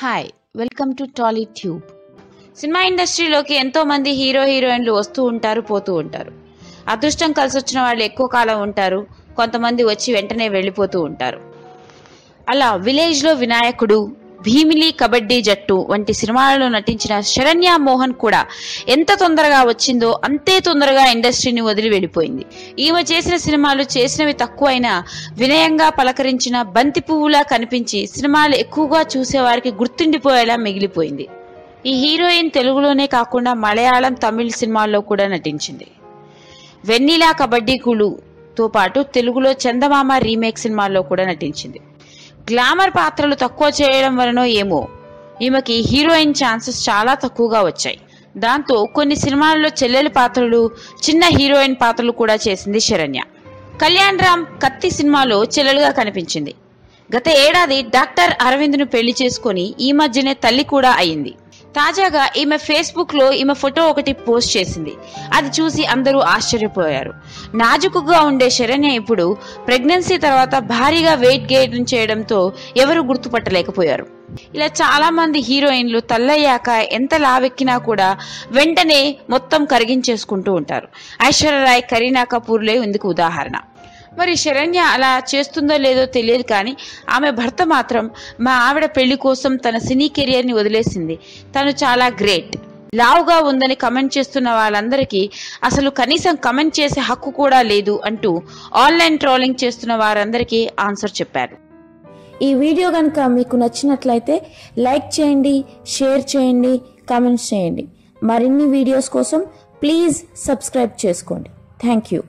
Hi welcome to Tolly tube cinema ఇండస్ట్రీలోకి ఎంతో మంది హీరో హీరోయిన్లు వస్తూ ఉంటారు పోతూ ఉంటారు. అదృష్టం కలిసి వచ్చిన వాళ్ళు ఎక్కువ కాలం ఉంటారు. కొంతమంది వచ్చి వెంటనే వెళ్ళిపోతూ ఉంటారు. అలా విలేజ్లో వినాయకుడు భీమిలి కబడ్డీ జట్టు వంటి సినిమాలలో నటించిన శరణ్య మోహన్ కూడా ఎంత తొందరగా వచ్చిందో అంతే తొందరగా ఇండస్ట్రీని వదిలి వెళ్ళిపోయింది. ఈమె చేసిన సినిమాలు చేసినవి తక్కువైనా వినయంగా పలకరించిన బంతి పువ్వులా కనిపించి సినిమాలు ఎక్కువగా చూసేవారికి గుర్తుండిపోయేలా మిగిలిపోయింది. ఈ హీరోయిన్ తెలుగులోనే కాకుండా మలయాళం తమిళ సినిమాల్లో కూడా నటించింది. వెన్నీలా కబడ్డీ కులుతో పాటు తెలుగులో చందమామ రీమేక్ సినిమాల్లో కూడా నటించింది. గ్లామర్ పాత్రలు తక్కువ చేయడం వలన ఏమో. ఈమెకి హీరోయిన్ ఛాన్సెస్ చాలా తక్కువగా వచ్చాయి. దాంతో కొన్ని సినిమాల్లో చెల్లెలి పాత్రలు చిన్న హీరోయిన్ పాత్రలు కూడా చేసింది శరణ్య. కళ్యాణ్ రామ్ కత్తి సినిమాలో చెల్లెలుగా కనిపించింది. గత ఏడాది డాక్టర్ అరవింద్ను పెళ్ళి చేసుకుని ఈ మధ్యనే తల్లి కూడా అయింది. తాజాగా ఈమె ఫేస్బుక్లో ఈమె ఫోటో ఒకటి పోస్ట్ చేసింది. అది చూసి అందరూ ఆశ్చర్యపోయారు. నాజుకుగా ఉండే శరణ్య ఇప్పుడు ప్రెగ్నెన్సీ తర్వాత భారీగా వెయిట్ గెయిన్ చేయడంతో ఎవరు గుర్తుపట్టలేకపోయారు. ఇలా చాలా మంది హీరోయిన్లు తల్లయ్యాక ఎంత లావెక్కినా కూడా వెంటనే మొత్తం కరిగించేసుకుంటూ ఉంటారు. ఐశ్వర్య రాయ్ కరీనా కపూర్లే ఇందుకు ఉదాహరణ. మరి శరణ్య అలా చేస్తుందో లేదో తెలియదు కానీ ఆమె భర్త మాత్రం మా ఆవిడ పెళ్ళి కోసం తన సినీ కెరియర్ని వదిలేసింది. తను చాలా గ్రేట్. లావుగా ఉందని కమెంట్ చేస్తున్న వాళ్ళందరికీ అసలు కనీసం కమెంట్ చేసే హక్కు కూడా లేదు అంటూ ఆన్లైన్ ట్రోలింగ్ చేస్తున్న వారందరికీ ఆన్సర్ చెప్పారు. ఈ వీడియో కనుక మీకు నచ్చినట్లయితే లైక్ చేయండి షేర్ చేయండి కామెంట్స్ చేయండి. మరిన్ని వీడియోస్ కోసం ప్లీజ్ సబ్స్క్రైబ్ చేసుకోండి. Thank you.